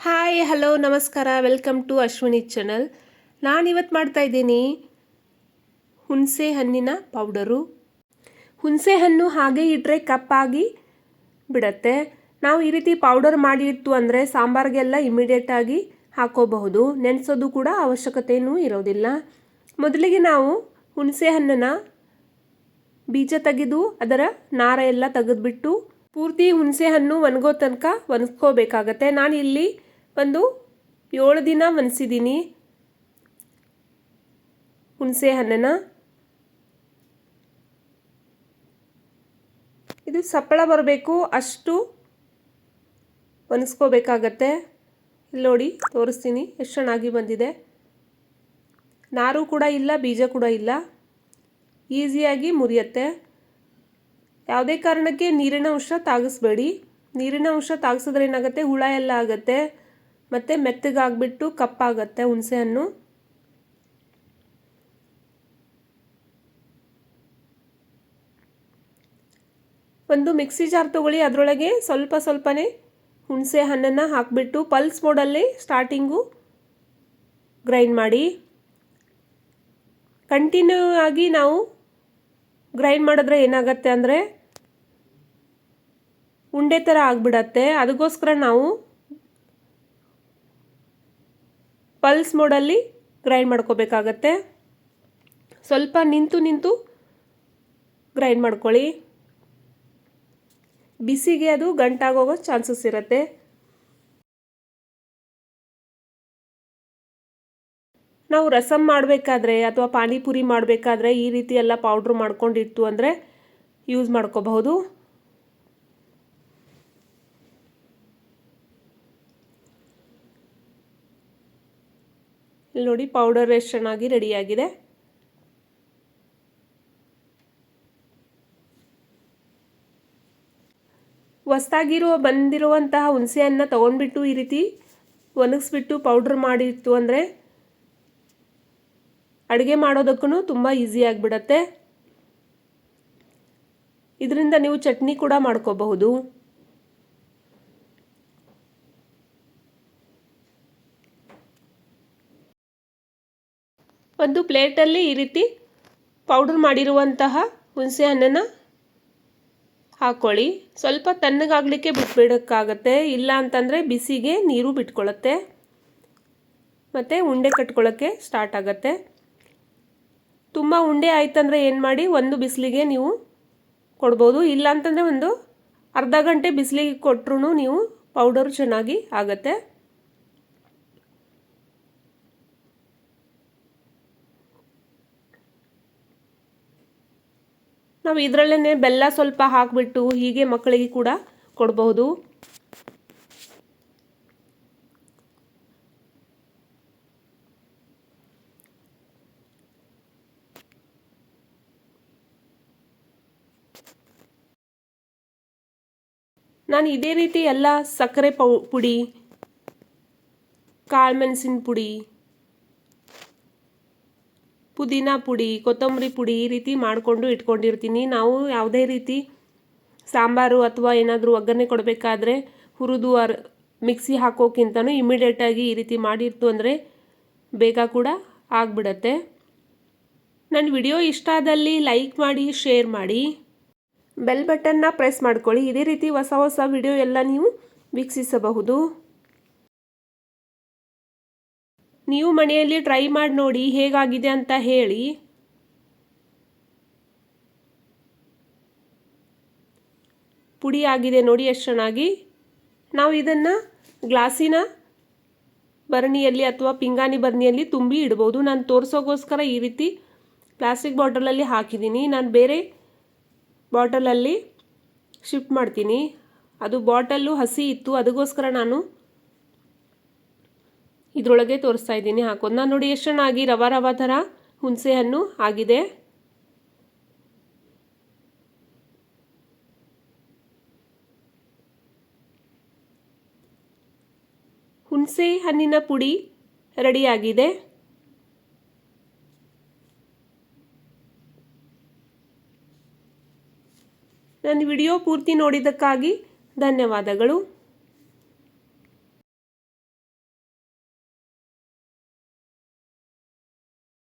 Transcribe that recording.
Hi hello ನಮಸ್ಕಾರ. Welcome to Ashwini channel ನಾನಿವತ್ತು ಮಾಡ್ತಾ ಮಾಡ್ತಾಯಿದ್ದೀನಿ ಹುಣಸೆ ಹಣ್ಣಿನ ಪೌಡರು ಹುಣಸೆ ಹಣ್ಣು ಹಾಗೆ ಇಟ್ಟರೆ ಕಪ್ಪಾಗಿ ಬಿಡತ್ತೆ. ನಾವು ಈ ರೀತಿ ಪೌಡರ್ ಮಾಡಿ ಅಂದರೆ ಸಾಂಬಾರಿಗೆಲ್ಲ ಇಮಿಡಿಯೇಟಾಗಿ ಹಾಕೋಬಹುದು. ನೆನೆಸೋದು ಕೂಡ ಅವಶ್ಯಕತೆಯೂ ಇರೋದಿಲ್ಲ. ಮೊದಲಿಗೆ ನಾವು ಹುಣಸೆ ಹಣ್ಣನ್ನು ಬೀಜ ತೆಗೆದು ಅದರ ನಾರ ಎಲ್ಲ ತೆಗೆದುಬಿಟ್ಟು ಪೂರ್ತಿ ಹುಣಸೆ ಹಣ್ಣು ಒಣಗೋ ತನಕ ಒಣಗ್ಕೋಬೇಕಾಗತ್ತೆ. ನಾನು ಇಲ್ಲಿ ಒಂದು ಏಳು ದಿನ ಒಣಸಿದ್ದೀನಿ ಹುಣಸೆ ಹಣ್ಣನ್ನು. ಇದು ಸಪ್ಪಳ ಬರಬೇಕು. ಅಷ್ಟು ಒಣಸ್ಕೋಬೇಕಾಗತ್ತೆ. ಇಲ್ಲಿ ನೋಡಿ, ತೋರಿಸ್ತೀನಿ. ಎಷ್ಟು ಚೆನ್ನಾಗಿ ಬಂದಿದೆ. ನಾರು ಕೂಡ ಇಲ್ಲ, ಬೀಜ ಕೂಡ ಇಲ್ಲ. ಈಸಿಯಾಗಿ ಮುರಿಯತ್ತೆ. ಯಾವುದೇ ಕಾರಣಕ್ಕೆ ನೀರಿನ ಅಂಶ ತಾಗಿಸ್ಬೇಡಿ. ನೀರಿನ ಅಂಶ ತಾಗಿಸಿದ್ರೆ ಏನಾಗುತ್ತೆ? ಹುಳ ಎಲ್ಲ ಆಗುತ್ತೆ. ಮತ್ತು ಮೆತ್ತಗಾಗ್ಬಿಟ್ಟು ಕಪ್ಪಾಗತ್ತೆ ಹುಣಸೆ ಹಣ್ಣು ಒಂದು ಮಿಕ್ಸಿ ಜಾರ್ ತೊಗೊಳ್ಳಿ, ಅದರೊಳಗೆ ಸ್ವಲ್ಪ ಸ್ವಲ್ಪನೇ ಹುಣಸೆ ಹಣ್ಣನ್ನು ಹಾಕಿಬಿಟ್ಟು ಪಲ್ಸ್ ಮೋಡಲ್ಲಿ ಸ್ಟಾರ್ಟಿಂಗು ಗ್ರೈಂಡ್ ಮಾಡಿ. ಕಂಟಿನ್ಯೂ ಆಗಿ ನಾವು ಗ್ರೈಂಡ್ ಮಾಡಿದ್ರೆ ಏನಾಗುತ್ತೆ ಅಂದರೆ ಉಂಡೆ ಥರ ಆಗಿಬಿಡತ್ತೆ. ಅದಕ್ಕೋಸ್ಕರ ನಾವು ಪಲ್ಸ್ ಮೋಡಲ್ಲಿ ಗ್ರೈಂಡ್ ಮಾಡ್ಕೋಬೇಕಾಗತ್ತೆ. ಸ್ವಲ್ಪ ನಿಂತು ನಿಂತು ಗ್ರೈಂಡ್ ಮಾಡ್ಕೊಳ್ಳಿ. ಬಿಸಿಗೆ ಅದು ಗಂಟಾಗೋಗೋ ಚಾನ್ಸಸ್ ಇರುತ್ತೆ. ನಾವು ರಸಮ್ ಮಾಡಬೇಕಾದ್ರೆ ಅಥವಾ ಪಾನಿಪುರಿ ಮಾಡಬೇಕಾದ್ರೆ ಈ ರೀತಿ ಎಲ್ಲ ಪೌಡ್ರ್ ಮಾಡ್ಕೊಂಡಿತ್ತು ಅಂದರೆ ಯೂಸ್ ಮಾಡ್ಕೋಬಹುದು. ಇಲ್ಲಿ ನೋಡಿ ಪೌಡರ್ ಎಷ್ಟು ಚೆನ್ನಾಗಿ ರೆಡಿಯಾಗಿದೆ ಹೊಸ್ದಾಗಿರುವ ಬಂದಿರುವಂತಹ ಹುಣಸೆಯನ್ನು ತೊಗೊಂಡ್ಬಿಟ್ಟು ಈ ರೀತಿ ಒಣಗಿಸ್ಬಿಟ್ಟು ಪೌಡ್ರ್ ಮಾಡಿತ್ತು ಅಂದರೆ ಅಡುಗೆ ಮಾಡೋದಕ್ಕೂ ತುಂಬ ಈಸಿ ಆಗಿಬಿಡತ್ತೆ. ಇದರಿಂದ ನೀವು ಚಟ್ನಿ ಕೂಡ ಮಾಡ್ಕೋಬಹುದು. ಒಂದು ಪ್ಲೇಟಲ್ಲಿ ಈ ರೀತಿ ಪೌಡರ್ ಮಾಡಿರುವಂತಹ ಹುಣಸೆ ಹಣ್ಣನ್ನು ಹಾಕ್ಕೊಳ್ಳಿ ಸ್ವಲ್ಪ ತಣ್ಣಗಾಗಲಿಕ್ಕೆ ಬಿಟ್ಬಿಡೋಕ್ಕಾಗತ್ತೆ. ಇಲ್ಲ ಅಂತಂದರೆ ಬಿಸಿಗೆ ನೀರು ಬಿಟ್ಕೊಳತ್ತೆ. ಮತ್ತು ಉಂಡೆ ಕಟ್ಕೊಳ್ಳೋಕ್ಕೆ ಸ್ಟಾರ್ಟ್ ಆಗುತ್ತೆ. ತುಂಬ ಉಂಡೆ ಆಯ್ತಂದರೆ ಏನು ಮಾಡಿ? ಒಂದು ಬಿಸಿಲಿಗೆ ನೀವು ಕೊಡ್ಬೋದು. ಇಲ್ಲ ಅಂತಂದರೆ ಒಂದು ಅರ್ಧ ಗಂಟೆ ಬಿಸಿಲಿಗೆ ಕೊಟ್ಟರು ನೀವು ಪೌಡರ್ ಚೆನ್ನಾಗಿ ಆಗತ್ತೆ. ನಾವು ಇದರಲ್ಲೇ ಬೆಲ್ಲ ಸ್ವಲ್ಪ ಹಾಕಿಬಿಟ್ಟು ಹೀಗೆ ಮಕ್ಕಳಿಗೆ ಕೂಡ ಕೊಡಬಹುದು. ನಾನು ಇದೇ ರೀತಿ ಎಲ್ಲ ಸಕ್ಕರೆ ಪುಡಿ ಕಾಳುಮೆಣಸಿನ ಪುಡಿ ಪುದೀನ ಪುಡಿ, ಕೊತ್ತಂಬರಿ ಪುಡಿ ಈ ರೀತಿ ಮಾಡಿಕೊಂಡು ಇಟ್ಕೊಂಡಿರ್ತೀನಿ. ನಾವು ಯಾವುದೇ ರೀತಿ ಸಾಂಬಾರು ಅಥವಾ ಏನಾದರೂ ಒಗ್ಗರಣೆ ಕೊಡಬೇಕಾದ್ರೆ ಹುರಿದು ಅರ್, ಮಿಕ್ಸಿ ಹಾಕೋಕ್ಕಿಂತನೂ ಇಮಿಡಿಯೇಟಾಗಿ ಈ ರೀತಿ ಮಾಡಿರ್ತು ಅಂದರೆ ಬೇಗ ಕೂಡ ಆಗಿಬಿಡತ್ತೆ. ನನ್ನ ವಿಡಿಯೋ ಇಷ್ಟ ಆದಲ್ಲಿ ಲೈಕ್ ಮಾಡಿ, ಶೇರ್ ಮಾಡಿ. ಬೆಲ್ ಬಟನ್ನ ಪ್ರೆಸ್ ಮಾಡ್ಕೊಳ್ಳಿ. ಇದೇ ರೀತಿ ಹೊಸ ಹೊಸ ವಿಡಿಯೋ ಎಲ್ಲ ನೀವು ವೀಕ್ಷಿಸಬಹುದು. ನೀವು ಮನೆಯಲ್ಲಿ ಟ್ರೈ ಮಾಡಿ ನೋಡಿ ಹೇಗಾಗಿದೆ ಅಂತ ಹೇಳಿ. ಪುಡಿ ಆಗಿದೆ ನೋಡಿ ಎಷ್ಟು ಚೆನ್ನಾಗಿ. ನಾವು ಇದನ್ನು ಗ್ಲಾಸಿನ ಬರಣಿಯಲ್ಲಿ ಅಥವಾ ಪಿಂಗಾಣಿ ಬರಣಿಯಲ್ಲಿ ತುಂಬಿ ಇಡ್ಬೋದು. ನಾನು ತೋರಿಸೋಗೋಸ್ಕರ ಈ ರೀತಿ ಪ್ಲಾಸ್ಟಿಕ್ ಬಾಟಲಲ್ಲಿ ಹಾಕಿದ್ದೀನಿ. ನಾನು ಬೇರೆ ಬಾಟಲಲ್ಲಿ ಶಿಫ್ಟ್ ಮಾಡ್ತೀನಿ. ಅದು ಬಾಟಲ್ಲು ಹಸಿ ಇತ್ತು. ಅದಕ್ಕೋಸ್ಕರ ನಾನು ಇದರೊಳಗೆ ತೋರಿಸ್ತಾ ಇದ್ದೀನಿ, ಹಾಕೋದು. ನಾನು ನೋಡಿ ಎಷ್ಟು ಚೆನ್ನಾಗಿ ರವ ರವ ಥರ ಹುಣಸೆ ಹಣ್ಣು ಆಗಿದೆ. ಹುಣಸೆ ಹಣ್ಣಿನ ಪುಡಿ ರೆಡಿಯಾಗಿದೆ ನನ್ನ ವಿಡಿಯೋ ಪೂರ್ತಿ ನೋಡಿದ್ದಕ್ಕಾಗಿ ಧನ್ಯವಾದಗಳು.